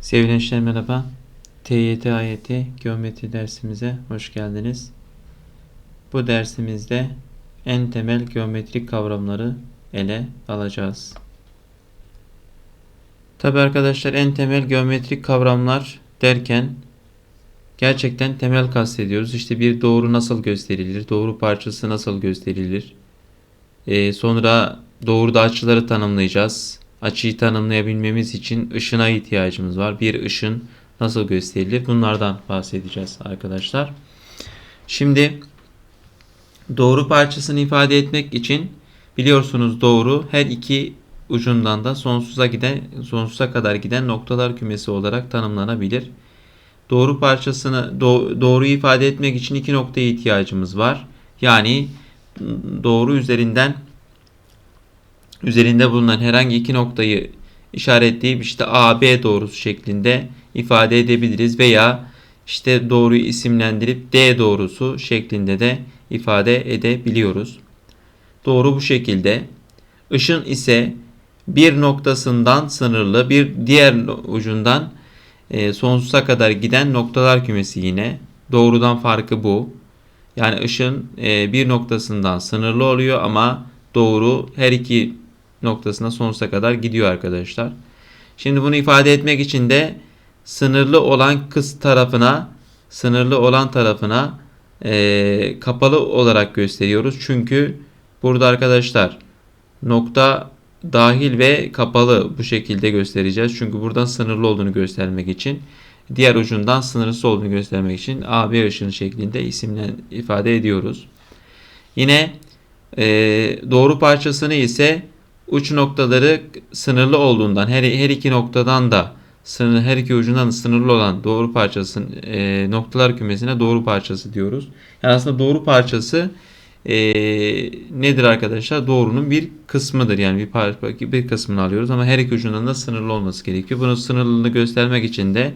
Sevgili gençler merhaba. TYT AYT geometri dersimize hoş geldiniz. Bu dersimizde en temel geometrik kavramları ele alacağız. Tabi arkadaşlar en temel geometrik kavramlar derken gerçekten temel kastediyoruz. İşte bir doğru nasıl gösterilir, doğru parçası nasıl gösterilir. Ee, sonra doğruda açıları tanımlayacağız. Açıyı tanımlayabilmemiz için ışına ihtiyacımız var. Bir ışın nasıl gösterilir? Bunlardan bahsedeceğiz arkadaşlar. Şimdi doğru parçasını ifade etmek için biliyorsunuz doğru her iki ucundan da sonsuza giden sonsuza kadar giden noktalar kümesi olarak tanımlanabilir. Doğru parçasını do- doğruyu ifade etmek için iki noktaya ihtiyacımız var. Yani doğru üzerinden üzerinde bulunan herhangi iki noktayı işaretleyip işte A, B doğrusu şeklinde ifade edebiliriz veya işte doğruyu isimlendirip D doğrusu şeklinde de ifade edebiliyoruz. Doğru bu şekilde. Işın ise bir noktasından sınırlı bir diğer ucundan e, sonsuza kadar giden noktalar kümesi yine. Doğrudan farkı bu. Yani ışın e, bir noktasından sınırlı oluyor ama doğru her iki noktasına sonsuza kadar gidiyor arkadaşlar. Şimdi bunu ifade etmek için de sınırlı olan kız tarafına sınırlı olan tarafına e, kapalı olarak gösteriyoruz. Çünkü burada arkadaşlar nokta dahil ve kapalı bu şekilde göstereceğiz. Çünkü buradan sınırlı olduğunu göstermek için diğer ucundan sınırsız olduğunu göstermek için AB ışını şeklinde isimle ifade ediyoruz. Yine e, doğru parçasını ise uç noktaları sınırlı olduğundan her, her iki noktadan da sınır, her iki ucundan da sınırlı olan doğru parçası e, noktalar kümesine doğru parçası diyoruz. Yani aslında doğru parçası e, nedir arkadaşlar? Doğrunun bir kısmıdır. Yani bir, par- bir kısmını alıyoruz ama her iki ucundan da sınırlı olması gerekiyor. Bunun sınırlılığını göstermek için de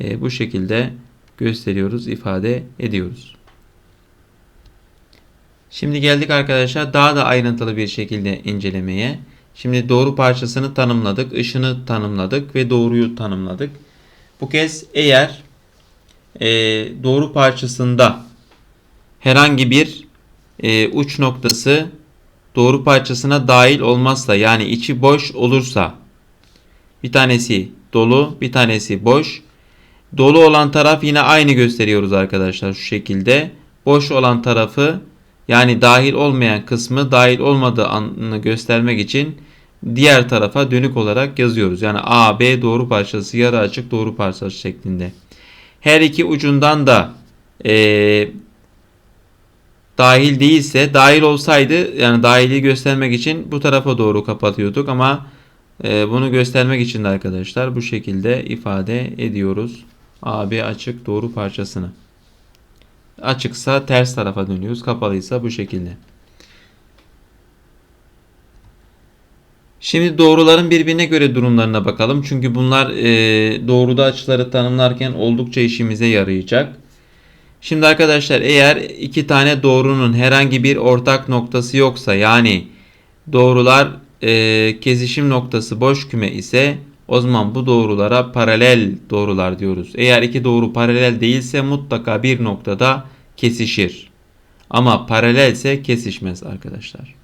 e, bu şekilde gösteriyoruz, ifade ediyoruz. Şimdi geldik arkadaşlar daha da ayrıntılı bir şekilde incelemeye. Şimdi doğru parçasını tanımladık, ışını tanımladık ve doğruyu tanımladık. Bu kez eğer e, doğru parçasında herhangi bir e, uç noktası doğru parçasına dahil olmazsa yani içi boş olursa bir tanesi dolu bir tanesi boş. Dolu olan taraf yine aynı gösteriyoruz arkadaşlar şu şekilde. Boş olan tarafı yani dahil olmayan kısmı dahil olmadığı anını göstermek için diğer tarafa dönük olarak yazıyoruz. Yani A, B doğru parçası, yarı açık doğru parçası şeklinde. Her iki ucundan da e, dahil değilse, dahil olsaydı yani dahili göstermek için bu tarafa doğru kapatıyorduk ama e, bunu göstermek için de arkadaşlar bu şekilde ifade ediyoruz. A, B açık doğru parçasını. Açıksa ters tarafa dönüyoruz. Kapalıysa bu şekilde. Şimdi doğruların birbirine göre durumlarına bakalım. Çünkü bunlar e, doğruda açıları tanımlarken oldukça işimize yarayacak. Şimdi arkadaşlar eğer iki tane doğrunun herhangi bir ortak noktası yoksa yani doğrular e, kesişim noktası boş küme ise o zaman bu doğrulara paralel doğrular diyoruz. Eğer iki doğru paralel değilse mutlaka bir noktada kesişir. Ama paralelse kesişmez arkadaşlar.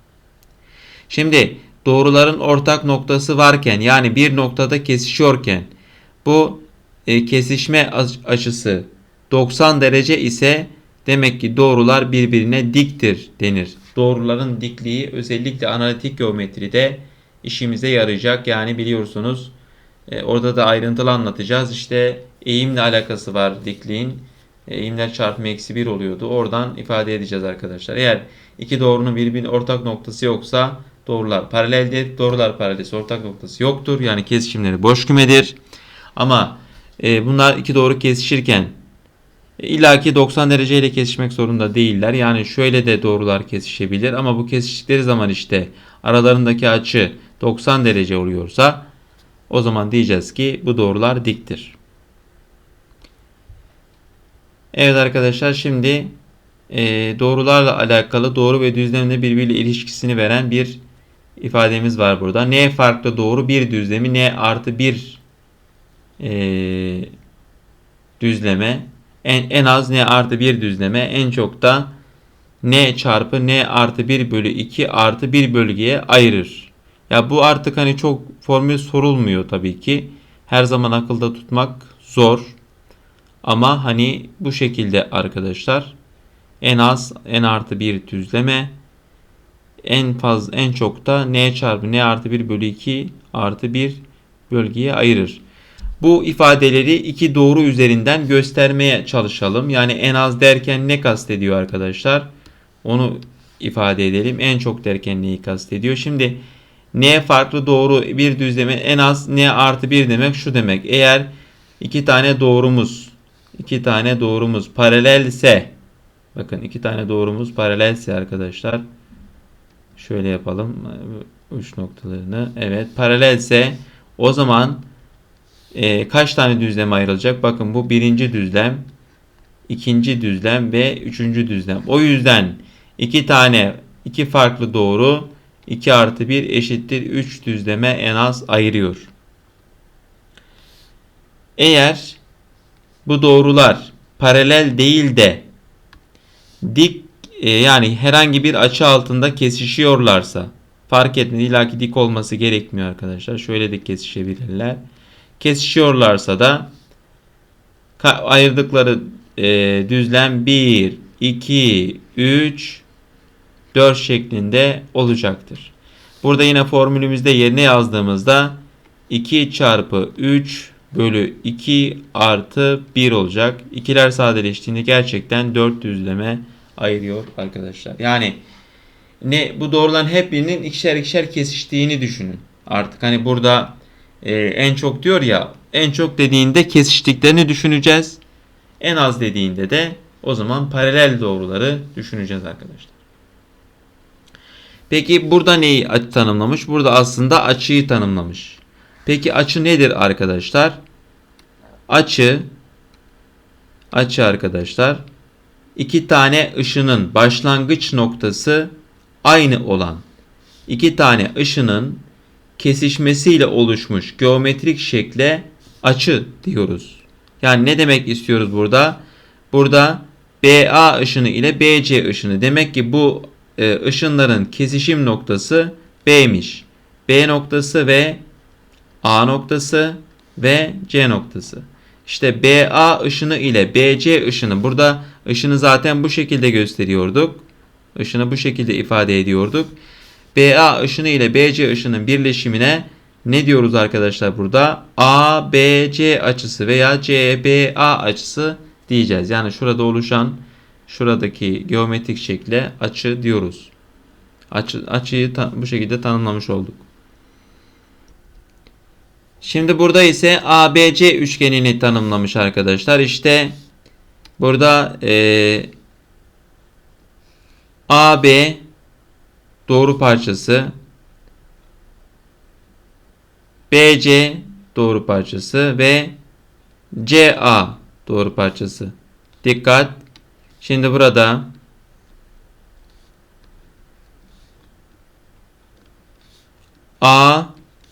Şimdi doğruların ortak noktası varken yani bir noktada kesişiyorken bu e, kesişme açısı 90 derece ise demek ki doğrular birbirine diktir denir. Doğruların dikliği özellikle analitik geometride işimize yarayacak. Yani biliyorsunuz e, orada da ayrıntılı anlatacağız. İşte eğimle alakası var dikliğin. E, eğimler çarpımı eksi 1 oluyordu. Oradan ifade edeceğiz arkadaşlar. Eğer iki doğrunun birbirinin ortak noktası yoksa doğrular paraleldir. Doğrular paralelisi ortak noktası yoktur. Yani kesişimleri boş kümedir. Ama e, bunlar iki doğru kesişirken e, illaki 90 dereceyle kesişmek zorunda değiller. Yani şöyle de doğrular kesişebilir ama bu kesiştikleri zaman işte aralarındaki açı 90 derece oluyorsa o zaman diyeceğiz ki bu doğrular diktir. Evet arkadaşlar şimdi e, doğrularla alakalı doğru ve düzlemle birbiriyle ilişkisini veren bir ifademiz var burada. N farklı doğru bir düzlemi N artı 1 eee, düzleme en, en az n artı 1 düzleme en çok da n çarpı n artı 1 bölü 2 artı 1 bölgeye ayırır. Ya bu artık hani çok formül sorulmuyor tabii ki. Her zaman akılda tutmak zor. Ama hani bu şekilde arkadaşlar en az n artı 1 düzleme en fazla en çok da n çarpı n artı 1 bölü 2 artı 1 bölgeye ayırır. Bu ifadeleri iki doğru üzerinden göstermeye çalışalım. Yani en az derken ne kastediyor arkadaşlar? Onu ifade edelim. En çok derken neyi kastediyor? Şimdi n farklı doğru bir düzleme en az n artı 1 demek şu demek. Eğer iki tane doğrumuz iki tane doğrumuz paralelse bakın iki tane doğrumuz paralelse arkadaşlar şöyle yapalım uç noktalarını evet paralelse o zaman e, kaç tane düzlem ayrılacak? Bakın bu birinci düzlem, ikinci düzlem ve üçüncü düzlem. O yüzden iki tane, iki farklı doğru 2 artı 1 eşittir 3 düzleme en az ayırıyor. Eğer bu doğrular paralel değil de dik e, yani herhangi bir açı altında kesişiyorlarsa fark etmez ilaki dik olması gerekmiyor arkadaşlar. Şöyle de kesişebilirler kesişiyorlarsa da ayırdıkları e, düzlem 1, 2, 3, 4 şeklinde olacaktır. Burada yine formülümüzde yerine yazdığımızda 2 çarpı 3 bölü 2 artı 1 olacak. İkiler sadeleştiğinde gerçekten 4 düzleme ayırıyor arkadaşlar. Yani ne bu doğruların hep birinin ikişer ikişer kesiştiğini düşünün. Artık hani burada e, en çok diyor ya en çok dediğinde kesiştiklerini düşüneceğiz. En az dediğinde de o zaman paralel doğruları düşüneceğiz arkadaşlar. Peki burada neyi tanımlamış? Burada aslında açıyı tanımlamış. Peki açı nedir arkadaşlar? Açı açı arkadaşlar iki tane ışının başlangıç noktası aynı olan iki tane ışının kesişmesiyle oluşmuş geometrik şekle açı diyoruz. Yani ne demek istiyoruz burada? Burada BA ışını ile BC ışını. Demek ki bu e, ışınların kesişim noktası B'miş. B noktası ve A noktası ve C noktası. İşte BA ışını ile BC ışını burada ışını zaten bu şekilde gösteriyorduk. Işını bu şekilde ifade ediyorduk. BA ışını ile BC ışının birleşimine ne diyoruz arkadaşlar burada? ABC açısı veya CBA açısı diyeceğiz. Yani şurada oluşan şuradaki geometrik şekle açı diyoruz. Açı, açıyı bu şekilde tanımlamış olduk. Şimdi burada ise ABC üçgenini tanımlamış arkadaşlar. İşte burada e, AB doğru parçası BC doğru parçası ve CA doğru parçası. Dikkat. Şimdi burada A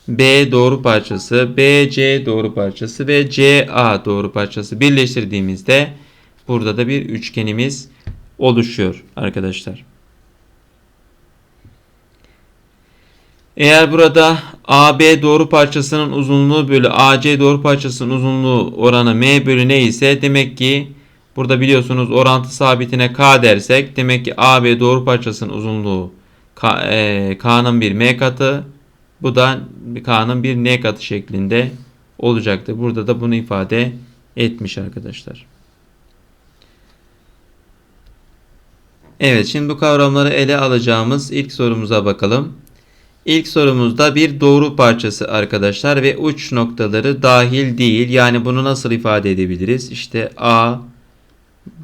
B doğru parçası, BC doğru parçası ve CA doğru parçası birleştirdiğimizde burada da bir üçgenimiz oluşuyor arkadaşlar. Eğer burada AB doğru parçasının uzunluğu bölü AC doğru parçasının uzunluğu oranı M bölü ne ise demek ki burada biliyorsunuz orantı sabitine K dersek demek ki AB doğru parçasının uzunluğu K'nın bir M katı bu da K'nın bir N katı şeklinde olacaktır. Burada da bunu ifade etmiş arkadaşlar. Evet şimdi bu kavramları ele alacağımız ilk sorumuza bakalım. İlk sorumuzda bir doğru parçası arkadaşlar ve uç noktaları dahil değil. Yani bunu nasıl ifade edebiliriz? İşte A,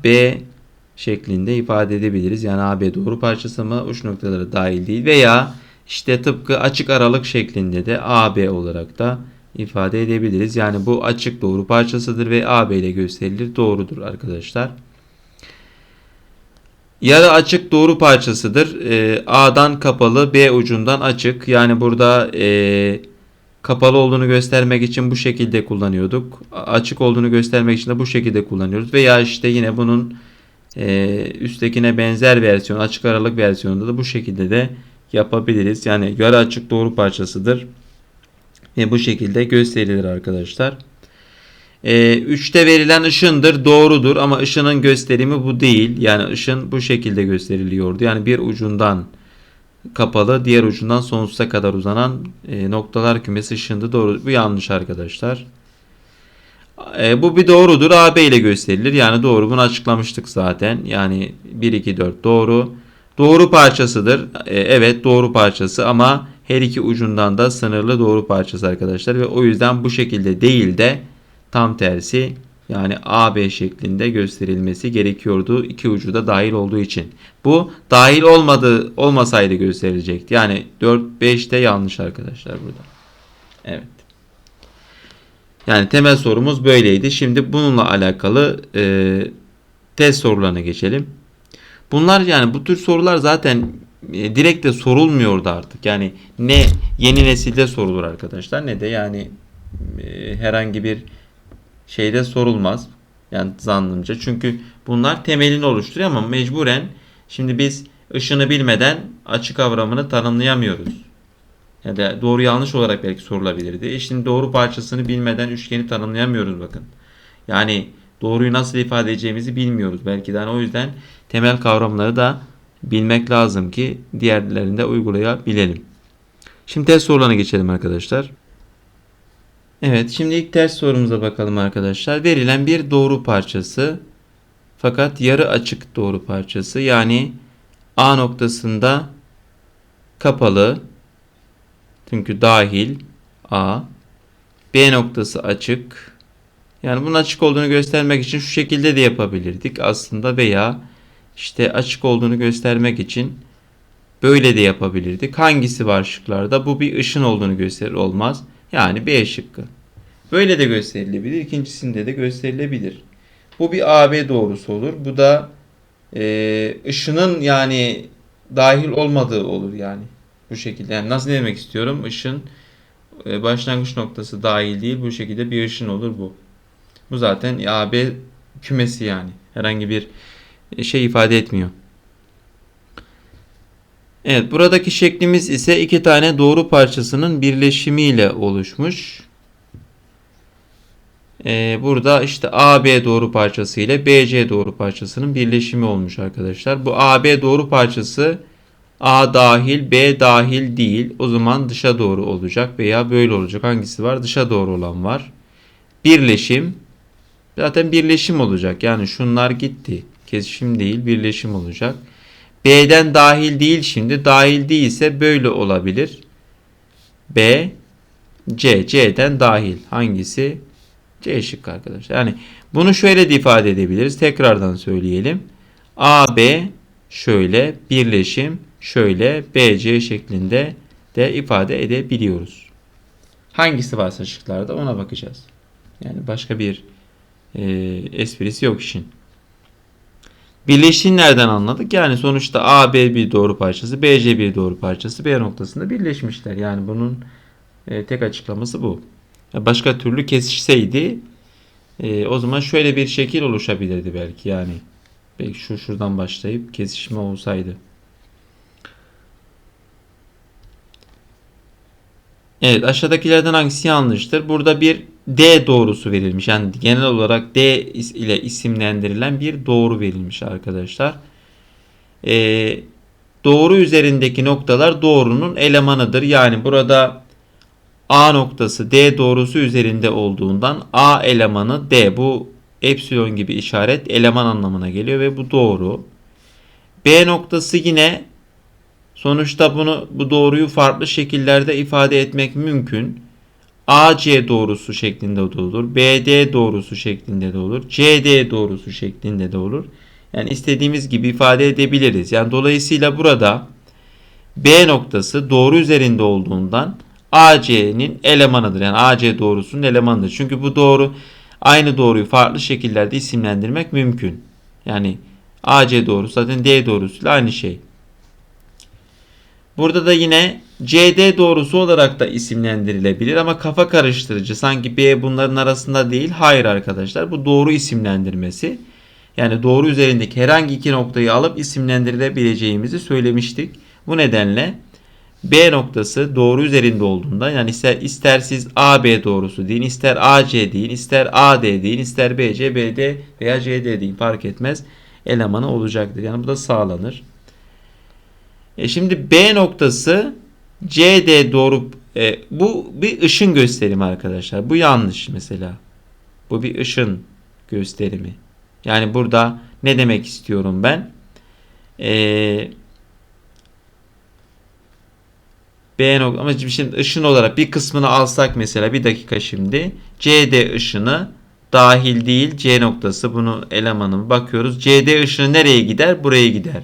B şeklinde ifade edebiliriz. Yani AB doğru parçası ama uç noktaları dahil değil. Veya işte tıpkı açık aralık şeklinde de AB olarak da ifade edebiliriz. Yani bu açık doğru parçasıdır ve AB ile gösterilir. Doğrudur arkadaşlar. Yarı açık doğru parçasıdır. E, A'dan kapalı, B ucundan açık. Yani burada e, kapalı olduğunu göstermek için bu şekilde kullanıyorduk. Açık olduğunu göstermek için de bu şekilde kullanıyoruz. Veya işte yine bunun e, üsttekine benzer versiyon açık aralık versiyonunda da bu şekilde de yapabiliriz. Yani yarı açık doğru parçasıdır. Ve bu şekilde gösterilir arkadaşlar. E, 3'te verilen ışındır doğrudur ama ışının gösterimi bu değil. Yani ışın bu şekilde gösteriliyordu. Yani bir ucundan kapalı diğer ucundan sonsuza kadar uzanan e, noktalar kümesi ışındı. Doğru. Bu yanlış arkadaşlar. E, bu bir doğrudur. AB ile gösterilir. Yani doğru. Bunu açıklamıştık zaten. Yani 1, 2, 4 doğru. Doğru parçasıdır. E, evet doğru parçası ama her iki ucundan da sınırlı doğru parçası arkadaşlar. Ve o yüzden bu şekilde değil de tam tersi yani AB şeklinde gösterilmesi gerekiyordu. iki ucu da dahil olduğu için. Bu dahil olmadı olmasaydı gösterilecekti. Yani 4 5 de yanlış arkadaşlar burada. Evet. Yani temel sorumuz böyleydi. Şimdi bununla alakalı e, test sorularına geçelim. Bunlar yani bu tür sorular zaten e, direkt de sorulmuyordu artık. Yani ne yeni nesilde sorulur arkadaşlar ne de yani e, herhangi bir şeyde sorulmaz. Yani zannımca. Çünkü bunlar temelini oluşturuyor ama mecburen şimdi biz ışını bilmeden açı kavramını tanımlayamıyoruz. Ya da doğru yanlış olarak belki sorulabilirdi. E şimdi doğru parçasını bilmeden üçgeni tanımlayamıyoruz bakın. Yani doğruyu nasıl ifade edeceğimizi bilmiyoruz. Belki de hani o yüzden temel kavramları da bilmek lazım ki diğerlerini de uygulayabilelim. Şimdi test sorularına geçelim arkadaşlar. Evet şimdi ilk test sorumuza bakalım arkadaşlar. Verilen bir doğru parçası fakat yarı açık doğru parçası yani A noktasında kapalı çünkü dahil A B noktası açık yani bunun açık olduğunu göstermek için şu şekilde de yapabilirdik aslında veya işte açık olduğunu göstermek için böyle de yapabilirdik. Hangisi var şıklarda? Bu bir ışın olduğunu gösterir olmaz. Yani B şıkkı. Böyle de gösterilebilir. İkincisinde de gösterilebilir. Bu bir AB doğrusu olur. Bu da e, ışının yani dahil olmadığı olur yani. Bu şekilde. Yani nasıl demek istiyorum? Işın e, başlangıç noktası dahil değil. Bu şekilde bir ışın olur bu. Bu zaten AB kümesi yani. Herhangi bir şey ifade etmiyor. Evet buradaki şeklimiz ise iki tane doğru parçasının birleşimiyle oluşmuş. Ee, burada işte AB doğru parçası ile BC doğru parçasının birleşimi olmuş arkadaşlar. Bu AB doğru parçası A dahil B dahil değil. O zaman dışa doğru olacak veya böyle olacak. Hangisi var? Dışa doğru olan var. Birleşim. Zaten birleşim olacak. Yani şunlar gitti. Kesişim değil birleşim olacak. B'den dahil değil şimdi. Dahil değilse böyle olabilir. B, C. C'den dahil. Hangisi? C şıkkı arkadaşlar. Yani bunu şöyle de ifade edebiliriz. Tekrardan söyleyelim. A, B şöyle birleşim şöyle BC şeklinde de ifade edebiliyoruz. Hangisi varsa şıklarda ona bakacağız. Yani başka bir e, esprisi yok işin. Birleştiğini nereden anladık? Yani sonuçta A, B bir doğru parçası, BC bir doğru parçası B noktasında birleşmişler. Yani bunun e, tek açıklaması bu. Başka türlü kesişseydi e, o zaman şöyle bir şekil oluşabilirdi belki yani. Belki şu şuradan başlayıp kesişme olsaydı. Evet aşağıdakilerden hangisi yanlıştır? Burada bir D doğrusu verilmiş. Yani genel olarak D ile isimlendirilen bir doğru verilmiş arkadaşlar. Ee, doğru üzerindeki noktalar doğrunun elemanıdır. Yani burada A noktası D doğrusu üzerinde olduğundan A elemanı D. Bu epsilon gibi işaret eleman anlamına geliyor ve bu doğru. B noktası yine sonuçta bunu bu doğruyu farklı şekillerde ifade etmek mümkün. AC doğrusu şeklinde de olur. BD doğrusu şeklinde de olur. CD doğrusu şeklinde de olur. Yani istediğimiz gibi ifade edebiliriz. Yani dolayısıyla burada B noktası doğru üzerinde olduğundan AC'nin elemanıdır. Yani AC doğrusunun elemanıdır. Çünkü bu doğru aynı doğruyu farklı şekillerde isimlendirmek mümkün. Yani AC doğrusu zaten D doğrusuyla aynı şey. Burada da yine CD doğrusu olarak da isimlendirilebilir ama kafa karıştırıcı. Sanki B bunların arasında değil. Hayır arkadaşlar. Bu doğru isimlendirmesi. Yani doğru üzerindeki herhangi iki noktayı alıp isimlendirilebileceğimizi söylemiştik. Bu nedenle B noktası doğru üzerinde olduğunda yani ister, ister siz AB doğrusu deyin, ister AC deyin, ister AD deyin, ister BC, BD veya CD deyin fark etmez. Elemanı olacaktır. Yani bu da sağlanır. E şimdi B noktası CD doğru e, bu bir ışın gösterimi arkadaşlar. Bu yanlış mesela. Bu bir ışın gösterimi. Yani burada ne demek istiyorum ben? Eee B nokta ama şimdi ışın olarak bir kısmını alsak mesela bir dakika şimdi CD ışını dahil değil C noktası bunu elemanı bakıyoruz. CD ışını nereye gider? Buraya gider.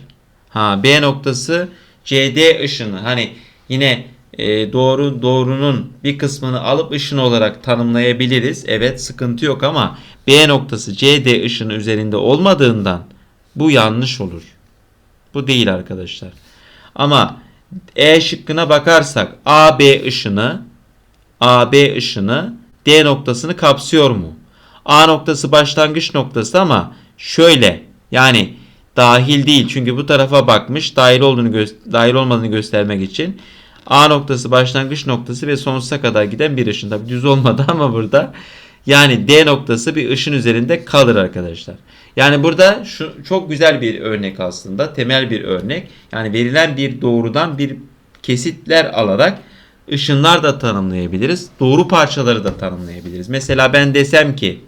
Ha B noktası CD ışını hani yine e, doğru doğrunun bir kısmını alıp ışın olarak tanımlayabiliriz. Evet sıkıntı yok ama B noktası CD ışını üzerinde olmadığından bu yanlış olur. Bu değil arkadaşlar. Ama E şıkkına bakarsak AB ışını AB ışını D noktasını kapsıyor mu? A noktası başlangıç noktası ama şöyle yani dahil değil çünkü bu tarafa bakmış dahil olduğunu dahil olmadığını göstermek için A noktası başlangıç noktası ve sonsuza kadar giden bir ışın. Tabi düz olmadı ama burada yani D noktası bir ışın üzerinde kalır arkadaşlar. Yani burada şu çok güzel bir örnek aslında. Temel bir örnek. Yani verilen bir doğrudan bir kesitler alarak ışınlar da tanımlayabiliriz. Doğru parçaları da tanımlayabiliriz. Mesela ben desem ki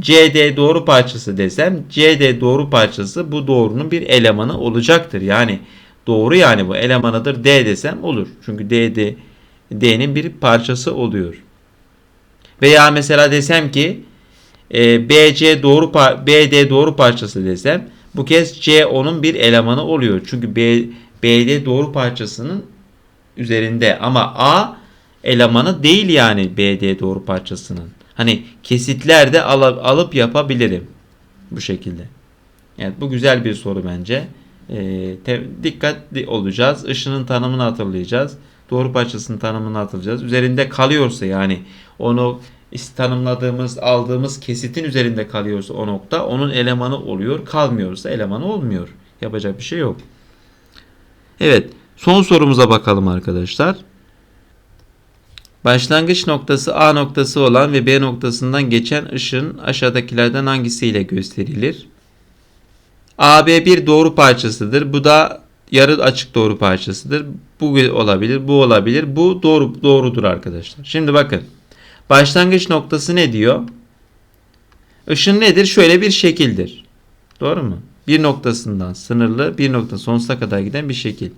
CD doğru parçası desem CD doğru parçası bu doğrunun bir elemanı olacaktır. Yani doğru yani bu elemanıdır D desem olur. Çünkü D de D'nin bir parçası oluyor. Veya mesela desem ki e, BC doğru BD doğru parçası desem bu kez C onun bir elemanı oluyor. Çünkü B, BD doğru parçasının üzerinde ama A elemanı değil yani BD doğru parçasının. Hani kesitler de alıp, alıp yapabilirim bu şekilde. Evet bu güzel bir soru bence. Te- dikkatli olacağız. Işının tanımını hatırlayacağız. Doğru parçasının tanımını hatırlayacağız. Üzerinde kalıyorsa yani onu tanımladığımız, aldığımız kesitin üzerinde kalıyorsa o nokta onun elemanı oluyor. Kalmıyorsa elemanı olmuyor. Yapacak bir şey yok. Evet. Son sorumuza bakalım arkadaşlar. Başlangıç noktası A noktası olan ve B noktasından geçen ışın aşağıdakilerden hangisiyle gösterilir? AB bir doğru parçasıdır. Bu da yarı açık doğru parçasıdır. Bu olabilir, bu olabilir. Bu doğru doğrudur arkadaşlar. Şimdi bakın. Başlangıç noktası ne diyor? Işın nedir? Şöyle bir şekildir. Doğru mu? Bir noktasından sınırlı, bir nokta sonsuza kadar giden bir şekil.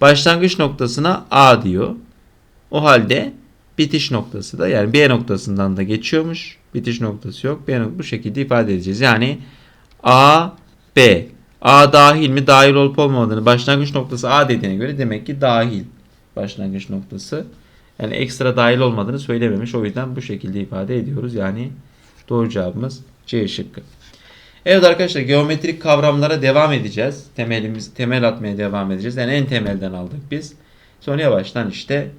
Başlangıç noktasına A diyor. O halde bitiş noktası da yani B noktasından da geçiyormuş. Bitiş noktası yok. B noktası bu şekilde ifade edeceğiz. Yani A, B. A dahil mi? Dahil olup olmadığını başlangıç noktası A dediğine göre demek ki dahil başlangıç noktası. Yani ekstra dahil olmadığını söylememiş. O yüzden bu şekilde ifade ediyoruz. Yani doğru cevabımız C şıkkı. Evet arkadaşlar geometrik kavramlara devam edeceğiz. Temelimiz temel atmaya devam edeceğiz. Yani en temelden aldık biz. Sonra yavaştan işte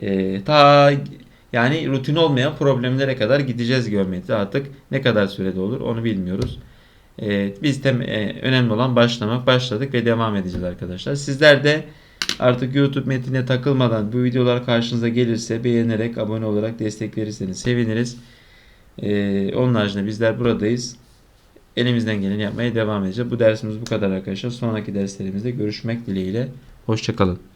e, ta yani rutin olmayan problemlere kadar gideceğiz geometri. Artık ne kadar sürede olur onu bilmiyoruz. E, biz tem, e, önemli olan başlamak. Başladık ve devam edeceğiz arkadaşlar. Sizler de artık YouTube metnine takılmadan bu videolar karşınıza gelirse beğenerek abone olarak destek verirseniz seviniriz. E, onun haricinde bizler buradayız. Elimizden geleni yapmaya devam edeceğiz. Bu dersimiz bu kadar arkadaşlar. Sonraki derslerimizde görüşmek dileğiyle. Hoşçakalın.